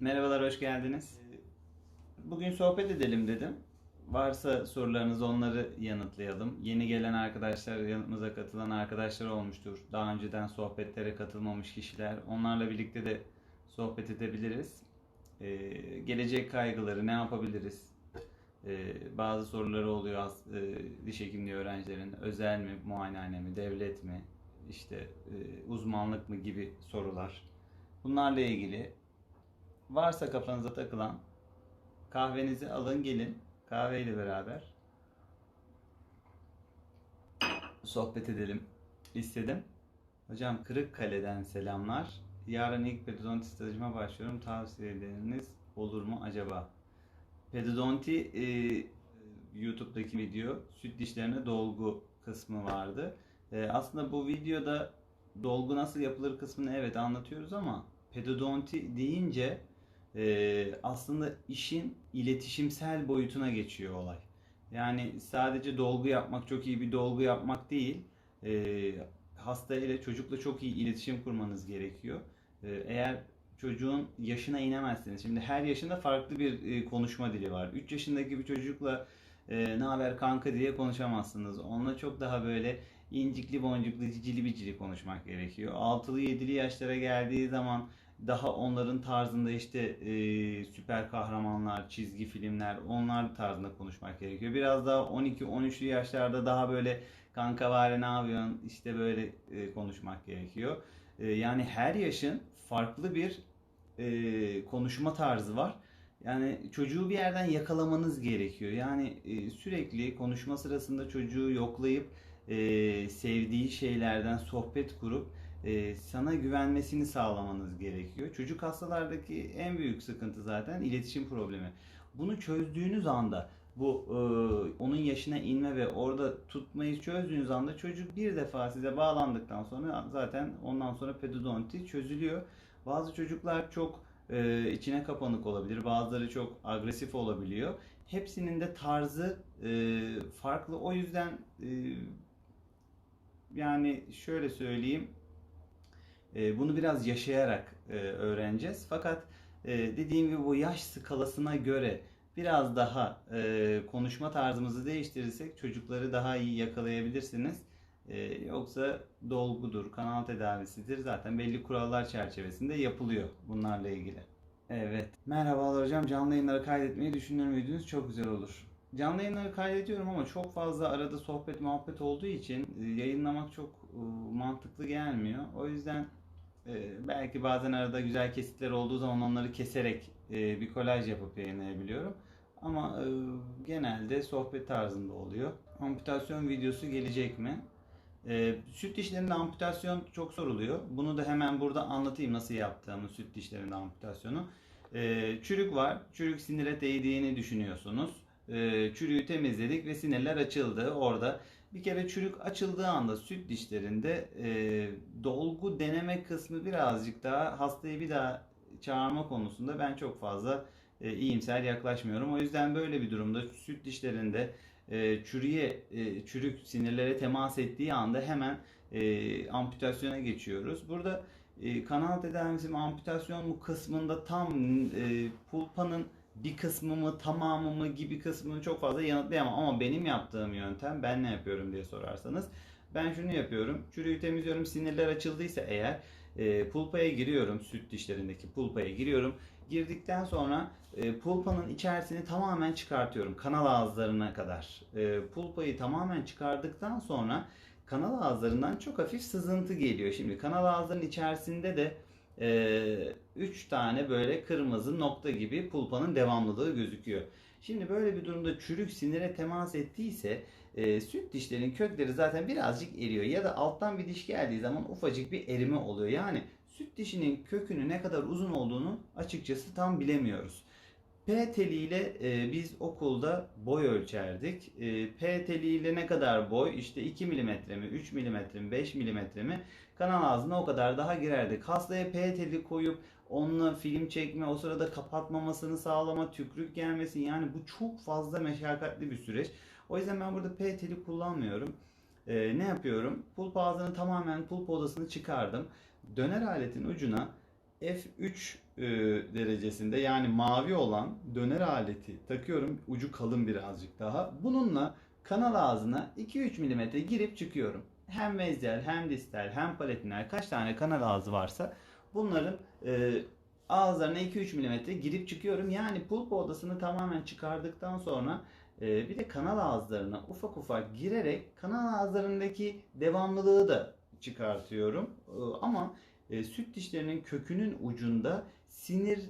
Merhabalar, hoş geldiniz. Bugün sohbet edelim dedim. Varsa sorularınız onları yanıtlayalım. Yeni gelen arkadaşlar, yanımıza katılan arkadaşlar olmuştur. Daha önceden sohbetlere katılmamış kişiler. Onlarla birlikte de sohbet edebiliriz. Ee, gelecek kaygıları, ne yapabiliriz? Ee, bazı soruları oluyor as- e, diş hekimliği öğrencilerin. Özel mi, muayenehane mi, devlet mi, işte e, uzmanlık mı gibi sorular. Bunlarla ilgili Varsa kafanıza takılan kahvenizi alın gelin kahveyle beraber sohbet edelim istedim. Hocam Kırıkkale'den selamlar. Yarın ilk pedodonti stajıma başlıyorum. Tavsiyeleriniz olur mu acaba? Pedodonti e, YouTube'daki video süt dişlerine dolgu kısmı vardı. E, aslında bu videoda dolgu nasıl yapılır kısmını evet anlatıyoruz ama pedodonti deyince e, aslında işin iletişimsel boyutuna geçiyor olay. Yani sadece dolgu yapmak, çok iyi bir dolgu yapmak değil. E, hasta ile çocukla çok iyi iletişim kurmanız gerekiyor. E, eğer çocuğun yaşına inemezseniz, şimdi her yaşında farklı bir e, konuşma dili var. 3 yaşındaki bir çocukla e, ne haber kanka diye konuşamazsınız. Onunla çok daha böyle incikli boncuklu cicili bicili konuşmak gerekiyor. 6'lı 7'li yaşlara geldiği zaman daha onların tarzında işte e, süper kahramanlar, çizgi filmler onlar tarzında konuşmak gerekiyor. Biraz daha 12-13'lü yaşlarda daha böyle kanka var ne yapıyorsun işte böyle e, konuşmak gerekiyor. E, yani her yaşın farklı bir e, konuşma tarzı var. Yani çocuğu bir yerden yakalamanız gerekiyor. Yani e, sürekli konuşma sırasında çocuğu yoklayıp e, sevdiği şeylerden sohbet kurup e, sana güvenmesini sağlamanız gerekiyor. Çocuk hastalardaki en büyük sıkıntı zaten iletişim problemi. Bunu çözdüğünüz anda bu e, onun yaşına inme ve orada tutmayı çözdüğünüz anda çocuk bir defa size bağlandıktan sonra zaten ondan sonra pedodonti çözülüyor. Bazı çocuklar çok e, içine kapanık olabilir. Bazıları çok agresif olabiliyor. Hepsinin de tarzı e, farklı. O yüzden e, yani şöyle söyleyeyim. E, bunu biraz yaşayarak e, öğreneceğiz. Fakat e, dediğim gibi bu yaş skalasına göre biraz daha e, konuşma tarzımızı değiştirirsek çocukları daha iyi yakalayabilirsiniz. Yoksa dolgudur, kanal tedavisidir. Zaten belli kurallar çerçevesinde yapılıyor bunlarla ilgili. Evet. Merhabalar hocam. Canlı yayınları kaydetmeyi düşünür müydünüz? Çok güzel olur. Canlı yayınları kaydediyorum ama çok fazla arada sohbet muhabbet olduğu için yayınlamak çok mantıklı gelmiyor. O yüzden e, belki bazen arada güzel kesitler olduğu zaman onları keserek e, bir kolaj yapıp yayınlayabiliyorum. Ama e, genelde sohbet tarzında oluyor. Amputasyon videosu gelecek mi? E, süt dişlerinde amputasyon çok soruluyor. Bunu da hemen burada anlatayım nasıl yaptığımı süt dişlerinde amputasyonu. Çürük var. Çürük sinire değdiğini düşünüyorsunuz. E, çürüğü temizledik ve sinirler açıldı. Orada bir kere çürük açıldığı anda süt dişlerinde e, dolgu deneme kısmı birazcık daha hastayı bir daha çağırma konusunda ben çok fazla e, iyimser yaklaşmıyorum. O yüzden böyle bir durumda süt dişlerinde e, çürüye e, çürük sinirlere temas ettiği anda hemen e, amputasyona geçiyoruz. Burada e, kanal tedavisi amputasyon mu kısmında tam e, pulpanın bir kısmı mı tamamı mı gibi kısmını çok fazla yanıtlayamam ama benim yaptığım yöntem ben ne yapıyorum diye sorarsanız ben şunu yapıyorum. Çürüğü temizliyorum. Sinirler açıldıysa eğer e, pulpaya giriyorum. Süt dişlerindeki pulpaya giriyorum. Girdikten sonra e, pulpanın içerisini tamamen çıkartıyorum. Kanal ağızlarına kadar. E, pulpayı tamamen çıkardıktan sonra kanal ağızlarından çok hafif sızıntı geliyor. Şimdi kanal ağızlarının içerisinde de 3 tane böyle kırmızı nokta gibi pulpanın devamlılığı gözüküyor. Şimdi böyle bir durumda çürük sinire temas ettiyse e, süt dişlerin kökleri zaten birazcık eriyor. Ya da alttan bir diş geldiği zaman ufacık bir erime oluyor. Yani süt dişinin kökünü ne kadar uzun olduğunu açıkçası tam bilemiyoruz. P teliyle e, biz okulda boy ölçerdik. E, P teliyle ne kadar boy? İşte 2 mm mi, 3 mm mi, 5 mm mi? Kanal ağzına o kadar daha girerdik. Hastaya P teli koyup onunla film çekme, o sırada kapatmamasını sağlama, tükrük gelmesin. Yani bu çok fazla meşakkatli bir süreç. O yüzden ben burada P teli kullanmıyorum. E, ne yapıyorum? Pulp ağzını tamamen pulp odasını çıkardım. Döner aletin ucuna F3 e, derecesinde yani mavi olan döner aleti takıyorum. Ucu kalın birazcık daha. Bununla kanal ağzına 2-3 mm girip çıkıyorum. Hem meziyel hem distal hem palatinal kaç tane kanal ağzı varsa bunların e, ağızlarına 2-3 mm girip çıkıyorum. Yani pulpa odasını tamamen çıkardıktan sonra e, bir de kanal ağızlarına ufak ufak girerek kanal ağızlarındaki devamlılığı da çıkartıyorum. E, ama e, süt dişlerinin kökünün ucunda sinir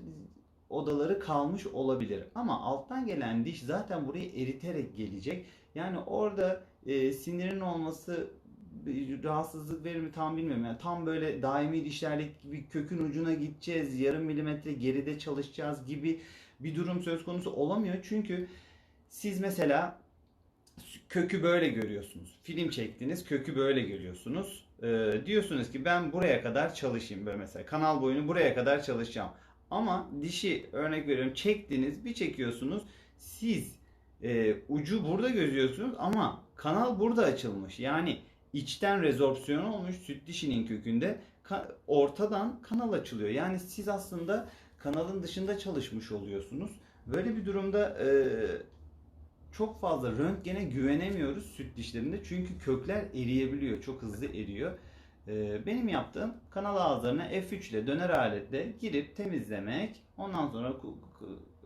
odaları kalmış olabilir. Ama alttan gelen diş zaten burayı eriterek gelecek. Yani orada e, sinirin olması rahatsızlık verir mi tam bilmiyorum. Yani tam böyle daimi dişlerdeki gibi kökün ucuna gideceğiz, yarım milimetre geride çalışacağız gibi bir durum söz konusu olamıyor. Çünkü siz mesela kökü böyle görüyorsunuz. Film çektiniz, kökü böyle görüyorsunuz. Ee, diyorsunuz ki ben buraya kadar çalışayım böyle mesela. Kanal boyunu buraya kadar çalışacağım. Ama dişi örnek veriyorum çektiniz, bir çekiyorsunuz. Siz e, ucu burada gözüyorsunuz ama kanal burada açılmış. Yani içten rezorpsiyon olmuş süt dişinin kökünde ortadan kanal açılıyor. Yani siz aslında kanalın dışında çalışmış oluyorsunuz. Böyle bir durumda e, çok fazla röntgene güvenemiyoruz süt dişlerinde çünkü kökler eriyebiliyor. Çok hızlı eriyor. E, benim yaptığım kanal ağızlarına F3 ile döner aletle girip temizlemek. Ondan sonra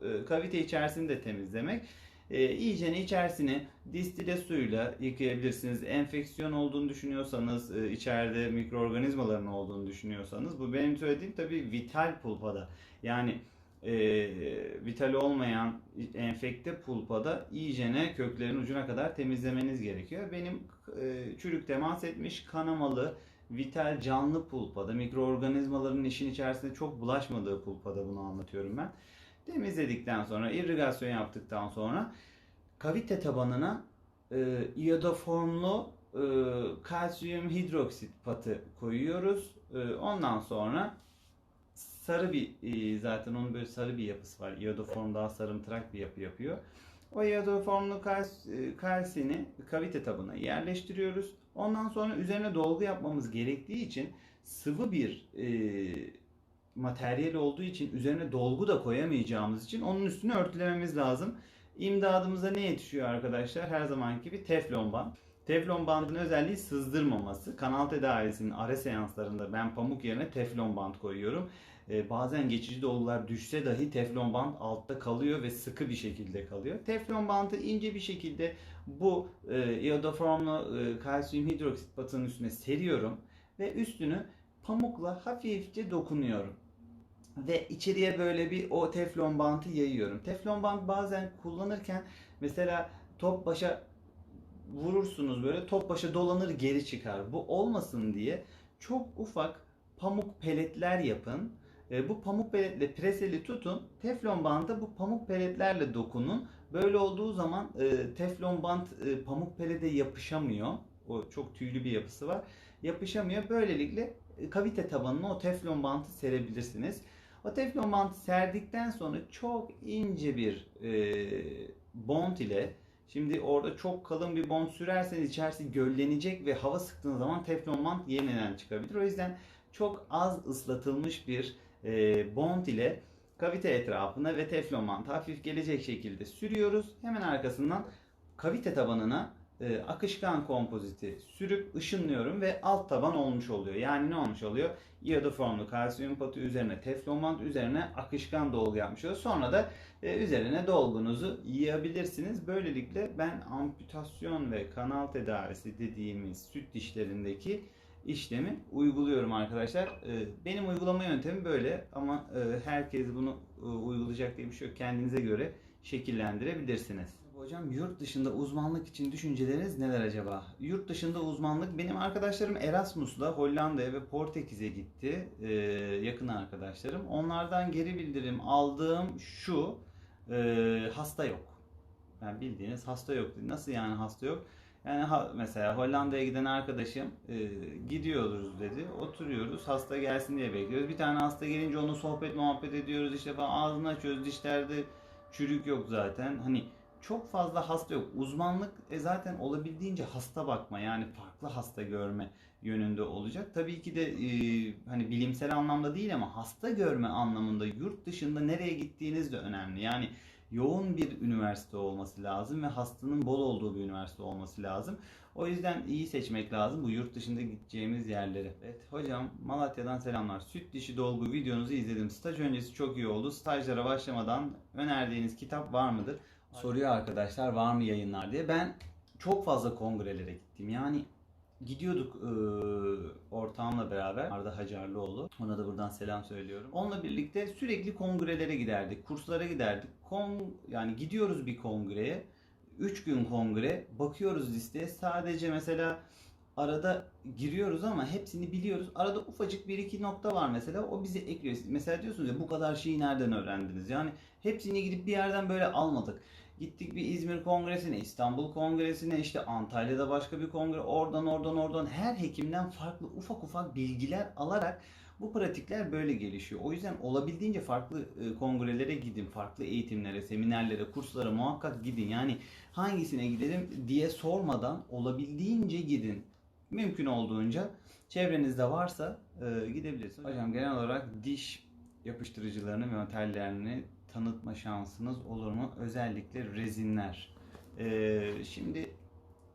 e, kavite içerisini de temizlemek. E, iyicene içerisini distile suyla yıkayabilirsiniz. Enfeksiyon olduğunu düşünüyorsanız, e, içeride mikroorganizmaların olduğunu düşünüyorsanız bu benim söylediğim tabii vital pulpada. Yani e, vital olmayan enfekte pulpada iyicene köklerin ucuna kadar temizlemeniz gerekiyor. Benim e, çürük temas etmiş kanamalı vital canlı pulpada mikroorganizmaların işin içerisinde çok bulaşmadığı pulpada bunu anlatıyorum ben. Temizledikten sonra irrigasyon yaptıktan sonra kavite tabanına e, iodoformlu e, kalsiyum hidroksit patı koyuyoruz. E, ondan sonra sarı bir e, zaten onun böyle sarı bir yapısı var. Iodoform daha sarımtırak bir yapı yapıyor. O iodoformlu kals, e, kalsini kavite tabanına yerleştiriyoruz. Ondan sonra üzerine dolgu yapmamız gerektiği için sıvı bir e, materyal olduğu için üzerine dolgu da koyamayacağımız için onun üstünü örtülememiz lazım. İmdadımıza ne yetişiyor arkadaşlar? Her zamanki gibi teflon band. Teflon bandın özelliği sızdırmaması. Kanal tedavisinin ara seanslarında ben pamuk yerine teflon band koyuyorum. Ee, bazen geçici dolgular düşse dahi teflon band altta kalıyor ve sıkı bir şekilde kalıyor. Teflon bandı ince bir şekilde bu e, iodoformlu e, kalsiyum hidroksit patının üstüne seriyorum ve üstünü pamukla hafifçe dokunuyorum. Ve içeriye böyle bir o teflon bantı yayıyorum. Teflon bant bazen kullanırken mesela top başa vurursunuz böyle top başa dolanır geri çıkar. Bu olmasın diye çok ufak pamuk peletler yapın. E, bu pamuk peletle preseli tutun. Teflon banta bu pamuk peletlerle dokunun. Böyle olduğu zaman e, teflon bant e, pamuk pelete yapışamıyor. O çok tüylü bir yapısı var. Yapışamıyor. Böylelikle e, kavite tabanına o teflon bantı serebilirsiniz. O teflon bantı serdikten sonra çok ince bir e, bond ile Şimdi orada çok kalın bir bond sürerseniz içerisi göllenecek ve hava sıktığınız zaman teflon bant yeniden çıkabilir. O yüzden çok az ıslatılmış bir e, bond ile kavite etrafına ve teflon bant hafif gelecek şekilde sürüyoruz. Hemen arkasından kavite tabanına e, akışkan kompoziti sürüp ışınlıyorum ve alt taban olmuş oluyor. Yani ne olmuş oluyor? Iodoformlu kalsiyum patı üzerine teflon bant üzerine akışkan dolgu yapmış oluyor. Sonra da e, üzerine dolgunuzu yiyebilirsiniz. Böylelikle ben amputasyon ve kanal tedavisi dediğimiz süt dişlerindeki işlemi uyguluyorum arkadaşlar. E, benim uygulama yöntemim böyle ama herkes bunu uygulayacak diye bir şey yok. Kendinize göre şekillendirebilirsiniz. Hocam yurt dışında uzmanlık için düşünceleriniz neler acaba? Yurt dışında uzmanlık benim arkadaşlarım Erasmus'la Hollanda'ya ve Portekiz'e gitti. Ee, yakın arkadaşlarım. Onlardan geri bildirim aldığım şu e, hasta yok. Yani bildiğiniz hasta yok. Nasıl yani hasta yok? Yani ha, mesela Hollanda'ya giden arkadaşım e, gidiyoruz dedi. Oturuyoruz. Hasta gelsin diye bekliyoruz. Bir tane hasta gelince onu sohbet muhabbet ediyoruz. işte falan ağzını açıyoruz. Dişlerde çürük yok zaten. Hani çok fazla hasta yok. Uzmanlık e, zaten olabildiğince hasta bakma yani farklı hasta görme yönünde olacak. Tabii ki de e, hani bilimsel anlamda değil ama hasta görme anlamında yurt dışında nereye gittiğiniz de önemli. Yani yoğun bir üniversite olması lazım ve hastanın bol olduğu bir üniversite olması lazım. O yüzden iyi seçmek lazım bu yurt dışında gideceğimiz yerleri. Evet hocam Malatya'dan selamlar. Süt dişi dolgu videonuzu izledim. Staj öncesi çok iyi oldu. Stajlara başlamadan önerdiğiniz kitap var mıdır? Soruyor arkadaşlar var mı yayınlar diye. Ben çok fazla kongrelere gittim. Yani gidiyorduk e, ortağımla beraber Arda Hacarlıoğlu. Ona da buradan selam söylüyorum. Onunla birlikte sürekli kongrelere giderdik. Kurslara giderdik. Kon, yani gidiyoruz bir kongreye. 3 gün kongre. Bakıyoruz listeye. Sadece mesela arada giriyoruz ama hepsini biliyoruz. Arada ufacık bir iki nokta var mesela. O bizi ekliyor. Mesela diyorsunuz ya bu kadar şeyi nereden öğrendiniz? Yani hepsini gidip bir yerden böyle almadık. Gittik bir İzmir Kongresi'ne, İstanbul Kongresi'ne, işte Antalya'da başka bir kongre, oradan oradan oradan her hekimden farklı ufak ufak bilgiler alarak bu pratikler böyle gelişiyor. O yüzden olabildiğince farklı e, kongrelere gidin, farklı eğitimlere, seminerlere, kurslara muhakkak gidin. Yani hangisine gidelim diye sormadan olabildiğince gidin. Mümkün olduğunca çevrenizde varsa e, gidebilirsiniz. Hocam genel olarak diş yapıştırıcılarını ve materyallerini tanıtma şansınız olur mu? Özellikle rezinler. Ee, şimdi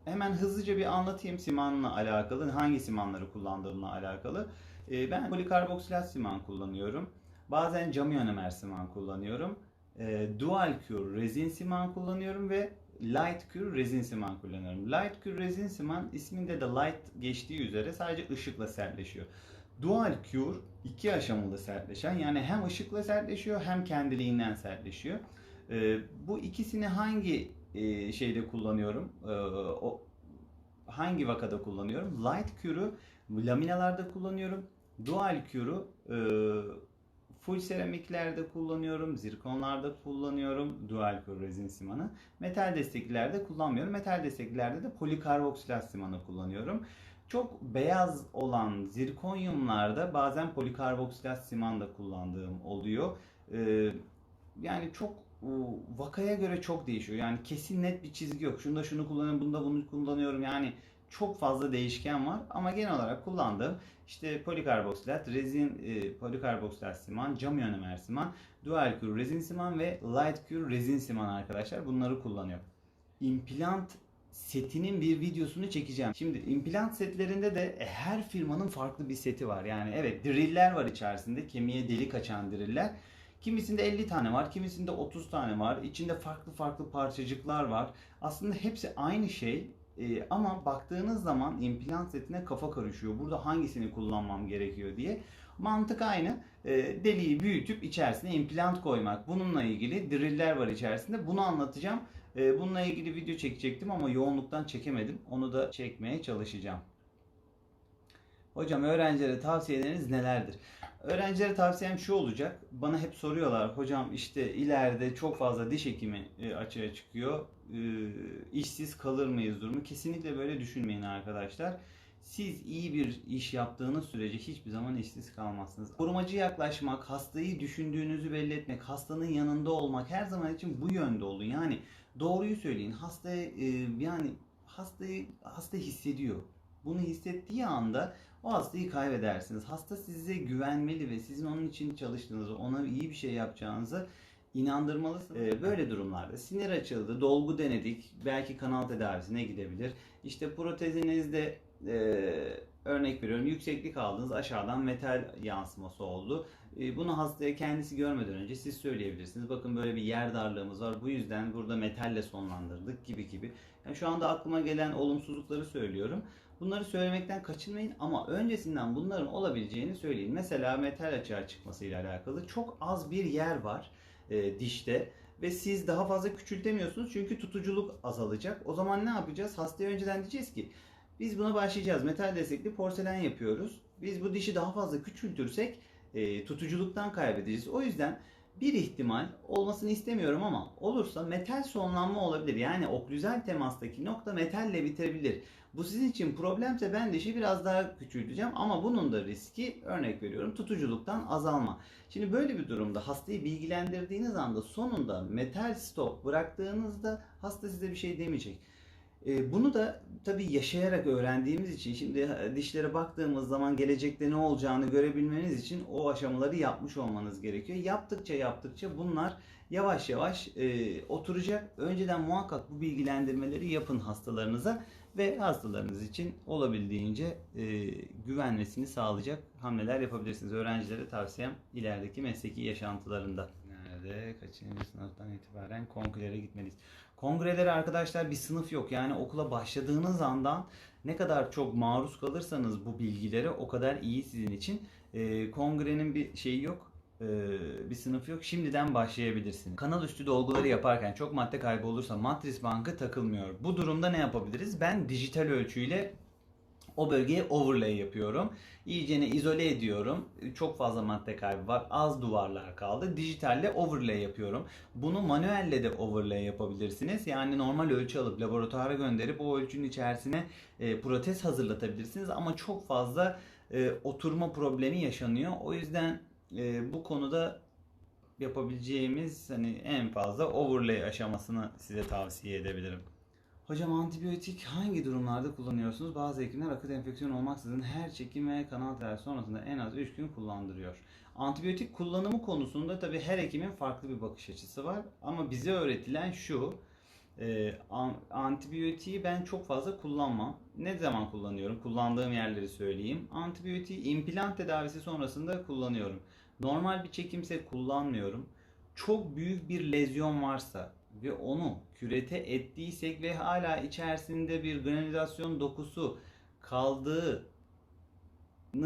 hemen hızlıca bir anlatayım simanla alakalı. Hangi simanları kullandığımla alakalı. Ee, ben polikarboksilat siman kullanıyorum. Bazen cam ionomer siman kullanıyorum. Ee, dual cure rezin siman kullanıyorum ve light cure rezin siman kullanıyorum. Light cure rezin siman isminde de light geçtiği üzere sadece ışıkla sertleşiyor. Dual Cure iki aşamalı sertleşen yani hem ışıkla sertleşiyor hem kendiliğinden sertleşiyor. Ee, bu ikisini hangi e, şeyde kullanıyorum? Ee, o hangi vakada kullanıyorum? Light Cure'u laminalarda kullanıyorum. Dual Cure'u e, full seramiklerde kullanıyorum, zirkonlarda kullanıyorum dual cure rezin simanı. Metal desteklilerde kullanmıyorum. Metal desteklilerde de polikarboksilat simanı kullanıyorum. Çok beyaz olan zirkonyumlarda bazen polikarboksilat siman da kullandığım oluyor. Ee, yani çok vakaya göre çok değişiyor. Yani kesin net bir çizgi yok. Şunda şunu kullanıyorum, bunda bunu kullanıyorum. Yani çok fazla değişken var ama genel olarak kullandığım işte polikarboksilat, rezin e, polikarboksilat siman, cam ionomer siman, dual cure rezin siman ve light cure rezin siman arkadaşlar bunları kullanıyorum. İmplant setinin bir videosunu çekeceğim. Şimdi implant setlerinde de her firmanın farklı bir seti var. Yani evet driller var içerisinde. Kemiğe delik açan driller. Kimisinde 50 tane var, kimisinde 30 tane var. İçinde farklı farklı parçacıklar var. Aslında hepsi aynı şey ee, ama baktığınız zaman implant setine kafa karışıyor. Burada hangisini kullanmam gerekiyor diye. Mantık aynı. Ee, deliği büyütüp içerisine implant koymak. Bununla ilgili driller var içerisinde. Bunu anlatacağım. Ee, bununla ilgili video çekecektim ama yoğunluktan çekemedim. Onu da çekmeye çalışacağım. Hocam öğrencilere tavsiyeleriniz nelerdir? Öğrencilere tavsiyem şu olacak. Bana hep soruyorlar. Hocam işte ileride çok fazla diş hekimi e, açığa çıkıyor. E, işsiz kalır mıyız durumu? Kesinlikle böyle düşünmeyin arkadaşlar. Siz iyi bir iş yaptığınız sürece hiçbir zaman işsiz kalmazsınız. Korumacı yaklaşmak, hastayı düşündüğünüzü belli etmek, hastanın yanında olmak her zaman için bu yönde olun. Yani doğruyu söyleyin. Hastaya e, yani hastayı hasta hissediyor. Bunu hissettiği anda o hastayı kaybedersiniz. Hasta size güvenmeli ve sizin onun için çalıştığınızı, ona iyi bir şey yapacağınızı inandırmalısınız. Ee, böyle durumlarda sinir açıldı, dolgu denedik, belki kanal tedavisine gidebilir. İşte protezinizde e, örnek veriyorum yükseklik aldınız aşağıdan metal yansıması oldu. E, bunu hastaya kendisi görmeden önce siz söyleyebilirsiniz. Bakın böyle bir yer darlığımız var. Bu yüzden burada metalle sonlandırdık gibi gibi. Yani şu anda aklıma gelen olumsuzlukları söylüyorum. Bunları söylemekten kaçınmayın ama öncesinden bunların olabileceğini söyleyin. Mesela metal açığa çıkmasıyla alakalı çok az bir yer var e, dişte ve siz daha fazla küçültemiyorsunuz çünkü tutuculuk azalacak. O zaman ne yapacağız? Hastaya önceden diyeceğiz ki biz buna başlayacağız. Metal destekli porselen yapıyoruz. Biz bu dişi daha fazla küçültürsek e, tutuculuktan kaybedeceğiz. O yüzden Bir ihtimal olmasını istemiyorum ama olursa metal sonlanma olabilir. Yani oklüzel temastaki nokta metalle bitebilir. Bu sizin için problemse ben de işi biraz daha küçülteceğim ama bunun da riski örnek veriyorum tutuculuktan azalma. Şimdi böyle bir durumda hastayı bilgilendirdiğiniz anda sonunda metal stop bıraktığınızda hasta size bir şey demeyecek. E, bunu da tabii yaşayarak öğrendiğimiz için şimdi dişlere baktığımız zaman gelecekte ne olacağını görebilmeniz için o aşamaları yapmış olmanız gerekiyor. Yaptıkça yaptıkça bunlar yavaş yavaş e, oturacak. Önceden muhakkak bu bilgilendirmeleri yapın hastalarınıza ve hastalarınız için olabildiğince e, güvenmesini sağlayacak hamleler yapabilirsiniz. Öğrencilere tavsiyem ilerideki mesleki yaşantılarında. Nerede? Kaçıncı sınıftan itibaren kongrelere gitmeliyiz. Kongrelere arkadaşlar bir sınıf yok. Yani okula başladığınız andan ne kadar çok maruz kalırsanız bu bilgilere o kadar iyi sizin için. E, kongrenin bir şeyi yok e, bir sınıf yok. Şimdiden başlayabilirsiniz. Kanal üstü dolguları yaparken çok madde kaybı olursa matris bankı takılmıyor. Bu durumda ne yapabiliriz? Ben dijital ölçüyle o bölgeye overlay yapıyorum. İyicene izole ediyorum. Çok fazla madde kaybı var. Az duvarlar kaldı. Dijitalle overlay yapıyorum. Bunu manuelle de overlay yapabilirsiniz. Yani normal ölçü alıp laboratuvara gönderip o ölçünün içerisine e, protez hazırlatabilirsiniz. Ama çok fazla e, oturma problemi yaşanıyor. O yüzden e, bu konuda yapabileceğimiz hani en fazla overlay aşamasını size tavsiye edebilirim. Hocam antibiyotik hangi durumlarda kullanıyorsunuz? Bazı hekimler akut enfeksiyon olmaksızın her çekim ve kanal tedavisi sonrasında en az 3 gün kullandırıyor. Antibiyotik kullanımı konusunda tabii her hekimin farklı bir bakış açısı var. Ama bize öğretilen şu, e, antibiyotiği ben çok fazla kullanmam. Ne zaman kullanıyorum? Kullandığım yerleri söyleyeyim. Antibiyotiği implant tedavisi sonrasında kullanıyorum. Normal bir çekimse kullanmıyorum. Çok büyük bir lezyon varsa ve onu kürete ettiysek ve hala içerisinde bir granülasyon dokusu kaldığı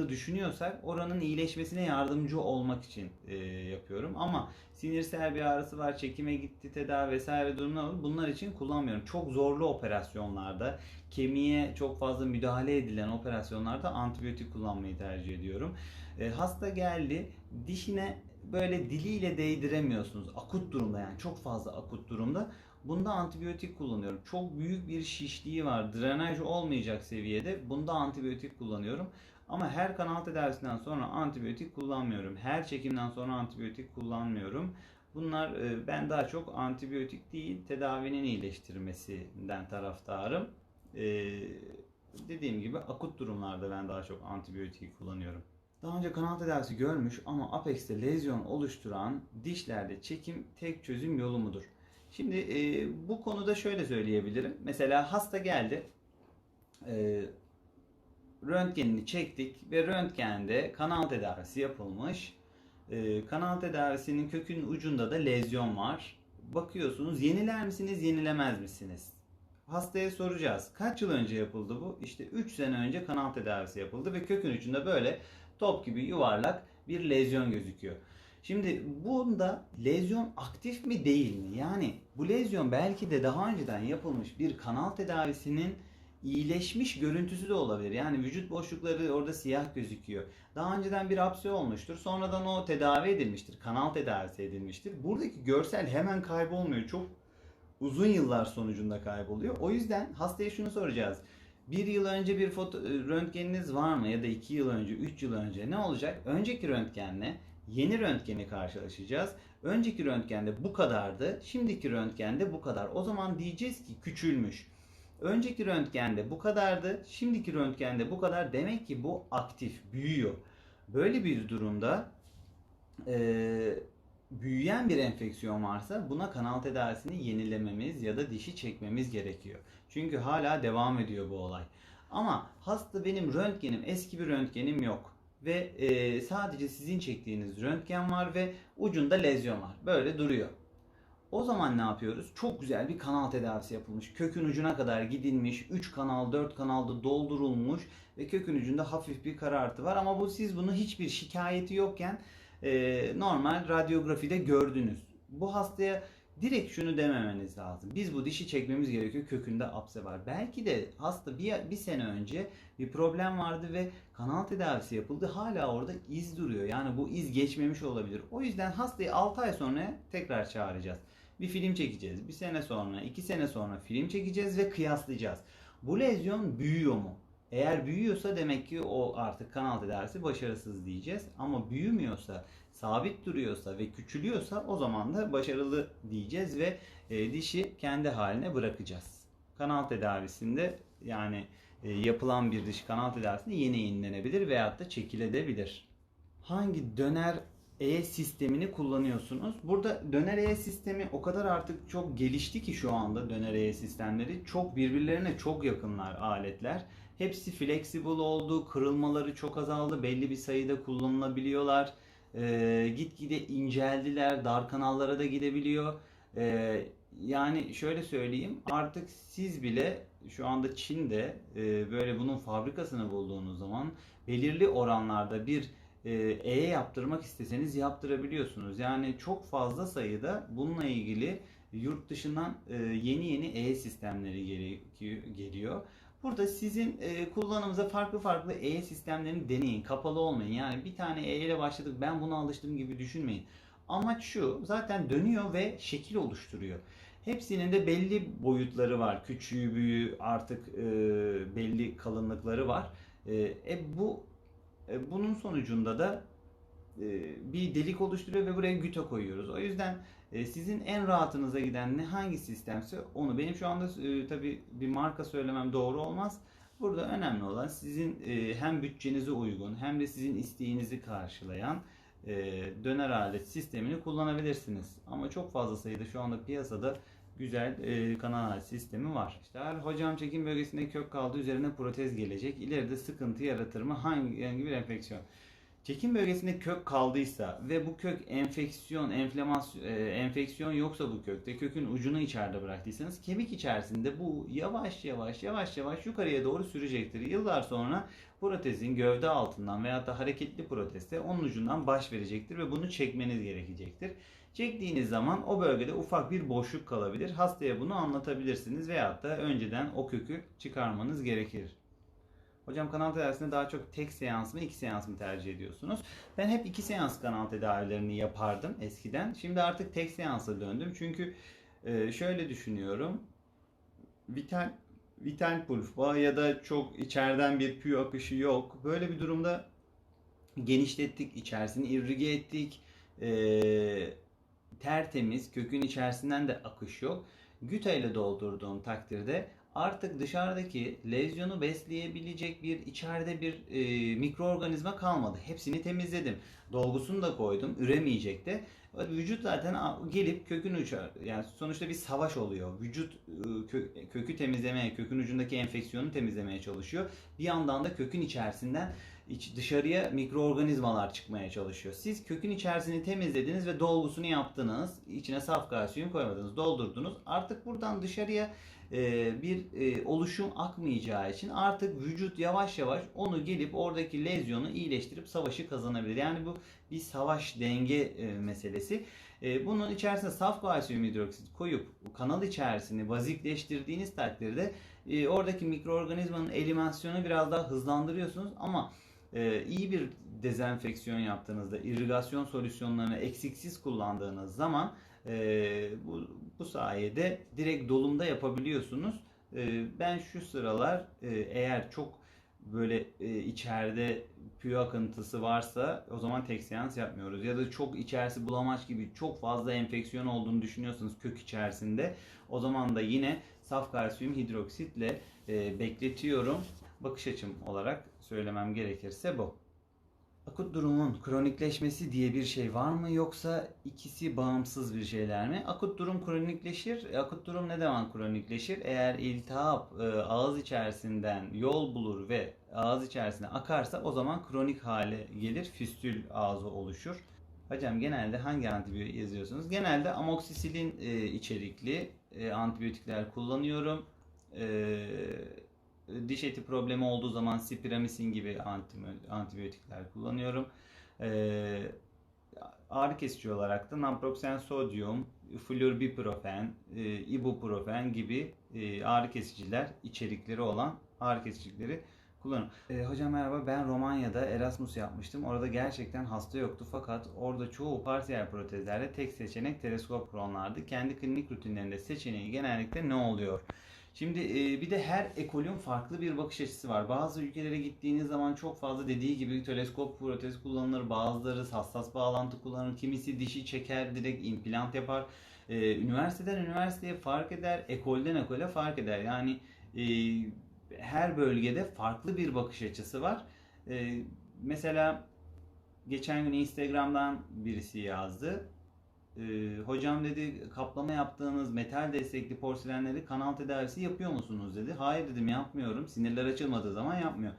düşünüyorsak oranın iyileşmesine yardımcı olmak için e, yapıyorum. Ama sinirsel bir ağrısı var, çekime gitti, tedavi vesaire durumlar olur. Bunlar için kullanmıyorum. Çok zorlu operasyonlarda, kemiğe çok fazla müdahale edilen operasyonlarda antibiyotik kullanmayı tercih ediyorum. E, hasta geldi, dişine böyle diliyle değdiremiyorsunuz. Akut durumda yani çok fazla akut durumda. Bunda antibiyotik kullanıyorum. Çok büyük bir şişliği var. Drenaj olmayacak seviyede. Bunda antibiyotik kullanıyorum. Ama her kanal tedavisinden sonra antibiyotik kullanmıyorum. Her çekimden sonra antibiyotik kullanmıyorum. Bunlar e, ben daha çok antibiyotik değil tedavinin iyileştirmesinden taraftarım. E, dediğim gibi akut durumlarda ben daha çok antibiyotik kullanıyorum. Daha önce kanal tedavisi görmüş ama apex'te lezyon oluşturan dişlerde çekim tek çözüm yolu mudur? Şimdi e, bu konuda şöyle söyleyebilirim. Mesela hasta geldi. E, röntgenini çektik ve röntgende kanal tedavisi yapılmış. E, kanal tedavisinin kökün ucunda da lezyon var. Bakıyorsunuz yeniler misiniz, yenilemez misiniz? Hastaya soracağız. Kaç yıl önce yapıldı bu? İşte 3 sene önce kanal tedavisi yapıldı ve kökün ucunda böyle top gibi yuvarlak bir lezyon gözüküyor. Şimdi bunda lezyon aktif mi değil mi? Yani bu lezyon belki de daha önceden yapılmış bir kanal tedavisinin iyileşmiş görüntüsü de olabilir. Yani vücut boşlukları orada siyah gözüküyor. Daha önceden bir apse olmuştur. Sonradan o tedavi edilmiştir. Kanal tedavisi edilmiştir. Buradaki görsel hemen kaybolmuyor. Çok uzun yıllar sonucunda kayboluyor. O yüzden hastaya şunu soracağız. Bir yıl önce bir foto, röntgeniniz var mı ya da iki yıl önce, üç yıl önce ne olacak? Önceki röntgenle yeni röntgeni karşılaşacağız. Önceki röntgende bu kadardı, şimdiki röntgende bu kadar. O zaman diyeceğiz ki küçülmüş. Önceki röntgende bu kadardı, şimdiki röntgende bu kadar. Demek ki bu aktif, büyüyor. Böyle bir durumda e, büyüyen bir enfeksiyon varsa buna kanal tedavisini yenilememiz ya da dişi çekmemiz gerekiyor. Çünkü hala devam ediyor bu olay. Ama hasta benim röntgenim, eski bir röntgenim yok ve e, sadece sizin çektiğiniz röntgen var ve ucunda lezyon var. Böyle duruyor. O zaman ne yapıyoruz? Çok güzel bir kanal tedavisi yapılmış. Kökün ucuna kadar gidilmiş. 3 kanal, 4 kanalda doldurulmuş ve kökün ucunda hafif bir karartı var ama bu siz bunu hiçbir şikayeti yokken e, normal radyografide gördünüz. Bu hastaya direkt şunu dememeniz lazım. Biz bu dişi çekmemiz gerekiyor. Kökünde apse var. Belki de hasta bir, bir sene önce bir problem vardı ve kanal tedavisi yapıldı. Hala orada iz duruyor. Yani bu iz geçmemiş olabilir. O yüzden hastayı 6 ay sonra tekrar çağıracağız. Bir film çekeceğiz. Bir sene sonra, iki sene sonra film çekeceğiz ve kıyaslayacağız. Bu lezyon büyüyor mu? Eğer büyüyorsa demek ki o artık kanal tedavisi başarısız diyeceğiz. Ama büyümüyorsa, sabit duruyorsa ve küçülüyorsa o zaman da başarılı diyeceğiz ve e, dişi kendi haline bırakacağız. Kanal tedavisinde yani e, yapılan bir diş kanal tedavisinde yeni yenilenebilir veyahut da çekilebilir. Hangi döner e sistemini kullanıyorsunuz. Burada döner E sistemi o kadar artık çok gelişti ki şu anda döner E sistemleri çok birbirlerine çok yakınlar aletler. Hepsi flexible oldu, kırılmaları çok azaldı, belli bir sayıda kullanılabiliyorlar. Ee, gitgide inceldiler, dar kanallara da gidebiliyor. Ee, yani şöyle söyleyeyim, artık siz bile şu anda Çin'de e, böyle bunun fabrikasını bulduğunuz zaman belirli oranlarda bir e, E yaptırmak isteseniz yaptırabiliyorsunuz. Yani çok fazla sayıda bununla ilgili yurt dışından e, yeni yeni E sistemleri geliyor. Burada sizin e, kullanımınıza farklı farklı E sistemlerini deneyin. Kapalı olmayın. Yani bir tane E ile başladık ben buna alıştım gibi düşünmeyin. Amaç şu zaten dönüyor ve şekil oluşturuyor. Hepsinin de belli boyutları var. Küçüğü, büyüğü artık e, belli kalınlıkları var. E, e, bu e, bunun sonucunda da e, bir delik oluşturuyor ve buraya güte koyuyoruz. O yüzden sizin en rahatınıza giden ne hangi sistemse onu. Benim şu anda e, tabi bir marka söylemem doğru olmaz. Burada önemli olan sizin e, hem bütçenize uygun hem de sizin isteğinizi karşılayan e, döner alet sistemini kullanabilirsiniz. Ama çok fazla sayıda şu anda piyasada güzel e, kanal alet sistemi var. İşte hocam çekim bölgesinde kök kaldı üzerine protez gelecek. İleride sıkıntı yaratır mı? Hangi, hangi bir enfeksiyon? Çekim bölgesinde kök kaldıysa ve bu kök enfeksiyon, enflamasyon, e, enfeksiyon yoksa bu kökte kökün ucunu içeride bıraktıysanız kemik içerisinde bu yavaş yavaş yavaş yavaş yukarıya doğru sürecektir. Yıllar sonra protezin gövde altından veyahut da hareketli protezde onun ucundan baş verecektir ve bunu çekmeniz gerekecektir. Çektiğiniz zaman o bölgede ufak bir boşluk kalabilir. Hastaya bunu anlatabilirsiniz veyahut da önceden o kökü çıkarmanız gerekir. Hocam kanal tedavisinde daha çok tek seans mı iki seans mı tercih ediyorsunuz? Ben hep iki seans kanal tedavilerini yapardım eskiden. Şimdi artık tek seansa döndüm. Çünkü e, şöyle düşünüyorum. Vital vital pulpa ya da çok içeriden bir püy akışı yok. Böyle bir durumda genişlettik, içerisini irrige ettik. E, tertemiz, kökün içerisinden de akış yok. Güta ile doldurduğum takdirde artık dışarıdaki lezyonu besleyebilecek bir içeride bir e, mikroorganizma kalmadı. Hepsini temizledim. Dolgusunu da koydum. Üremeyecek de. Vücut zaten gelip kökün uçar. Yani sonuçta bir savaş oluyor. Vücut e, kökü temizlemeye, kökün ucundaki enfeksiyonu temizlemeye çalışıyor. Bir yandan da kökün içerisinden iç, dışarıya mikroorganizmalar çıkmaya çalışıyor. Siz kökün içerisini temizlediniz ve dolgusunu yaptınız. İçine saf kalsiyum koymadınız, doldurdunuz. Artık buradan dışarıya e, bir e, oluşum akmayacağı için artık vücut yavaş yavaş onu gelip oradaki lezyonu iyileştirip savaşı kazanabilir. Yani bu bir savaş denge e, meselesi. Bunun içerisine saf kalsiyum hidroksit koyup kanal içerisini bazikleştirdiğiniz takdirde oradaki mikroorganizmanın eliminasyonu biraz daha hızlandırıyorsunuz ama iyi bir dezenfeksiyon yaptığınızda, irrigasyon solüsyonlarını eksiksiz kullandığınız zaman bu, bu sayede direkt dolumda yapabiliyorsunuz. E, ben şu sıralar e, eğer çok böyle e, içeride püy akıntısı varsa o zaman tek seans yapmıyoruz. Ya da çok içerisi bulamaç gibi çok fazla enfeksiyon olduğunu düşünüyorsanız kök içerisinde o zaman da yine saf kalsiyum hidroksitle e, bekletiyorum. Bakış açım olarak söylemem gerekirse bu. Akut durumun kronikleşmesi diye bir şey var mı yoksa ikisi bağımsız bir şeyler mi? Akut durum kronikleşir. Akut durum ne zaman kronikleşir? Eğer iltihap e, ağız içerisinden yol bulur ve ağız içerisine akarsa o zaman kronik hale gelir. Fistül ağzı oluşur. Hocam genelde hangi antibiyotik yazıyorsunuz? Genelde amoksisilin e, içerikli e, antibiyotikler kullanıyorum. Eee diş eti problemi olduğu zaman sipiramisin gibi antibiyotikler kullanıyorum. Ee, ağrı kesici olarak da naproxen sodyum, flurbiprofen, e, ibuprofen gibi e, ağrı kesiciler içerikleri olan ağrı kesicileri kullanıyorum. E, hocam merhaba ben Romanya'da Erasmus yapmıştım. Orada gerçekten hasta yoktu fakat orada çoğu parsiyel protezlerde tek seçenek teleskop kronlardı. Kendi klinik rutinlerinde seçeneği genellikle ne oluyor? Şimdi e, bir de her ekolün farklı bir bakış açısı var. Bazı ülkelere gittiğiniz zaman çok fazla dediği gibi teleskop protez kullanılır. Bazıları hassas bağlantı kullanır. Kimisi dişi çeker direkt implant yapar. E, üniversiteden üniversiteye fark eder. Ekolden ekole fark eder. Yani e, her bölgede farklı bir bakış açısı var. E, mesela geçen gün Instagram'dan birisi yazdı. Ee, hocam dedi kaplama yaptığınız metal destekli porselenleri kanal tedavisi yapıyor musunuz dedi. Hayır dedim yapmıyorum. Sinirler açılmadığı zaman yapmıyor.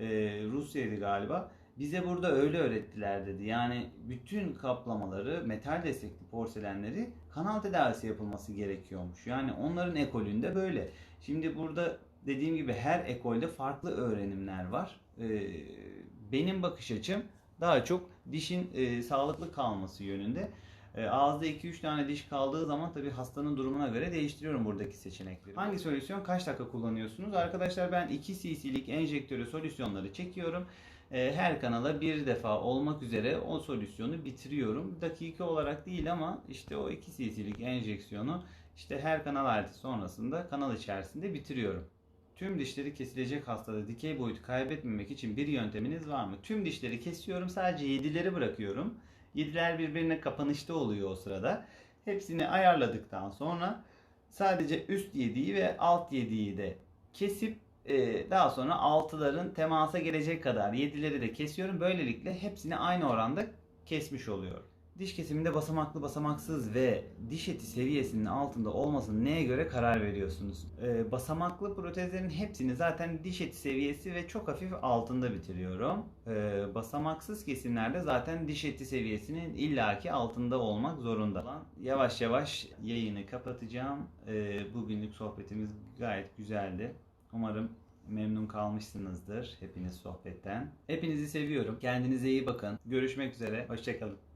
Ee, Rusya'ydı galiba. Bize burada öyle öğrettiler dedi. Yani bütün kaplamaları, metal destekli porselenleri kanal tedavisi yapılması gerekiyormuş. Yani onların ekolünde böyle. Şimdi burada dediğim gibi her ekolde farklı öğrenimler var. Ee, benim bakış açım daha çok dişin e, sağlıklı kalması yönünde. E, ağızda 2-3 tane diş kaldığı zaman tabii hastanın durumuna göre değiştiriyorum buradaki seçenekleri. Hangi solüsyon kaç dakika kullanıyorsunuz? Arkadaşlar ben 2 cc'lik enjektörü solüsyonları çekiyorum. E, her kanala bir defa olmak üzere o solüsyonu bitiriyorum. Dakika olarak değil ama işte o 2 cc'lik enjeksiyonu işte her kanal aleti sonrasında kanal içerisinde bitiriyorum. Tüm dişleri kesilecek hastada dikey boyutu kaybetmemek için bir yönteminiz var mı? Tüm dişleri kesiyorum sadece yedileri bırakıyorum. Yediler birbirine kapanışta oluyor o sırada. Hepsini ayarladıktan sonra sadece üst yediği ve alt yediği de kesip e, daha sonra altıların temasa gelecek kadar yedileri de kesiyorum. Böylelikle hepsini aynı oranda kesmiş oluyorum. Diş kesiminde basamaklı basamaksız ve diş eti seviyesinin altında olmasını neye göre karar veriyorsunuz? Ee, basamaklı protezlerin hepsini zaten diş eti seviyesi ve çok hafif altında bitiriyorum. Ee, basamaksız kesimlerde zaten diş eti seviyesinin illaki altında olmak zorunda. Yavaş yavaş yayını kapatacağım. Ee, bugünlük sohbetimiz gayet güzeldi. Umarım memnun kalmışsınızdır hepiniz sohbetten. Hepinizi seviyorum. Kendinize iyi bakın. Görüşmek üzere. Hoşçakalın.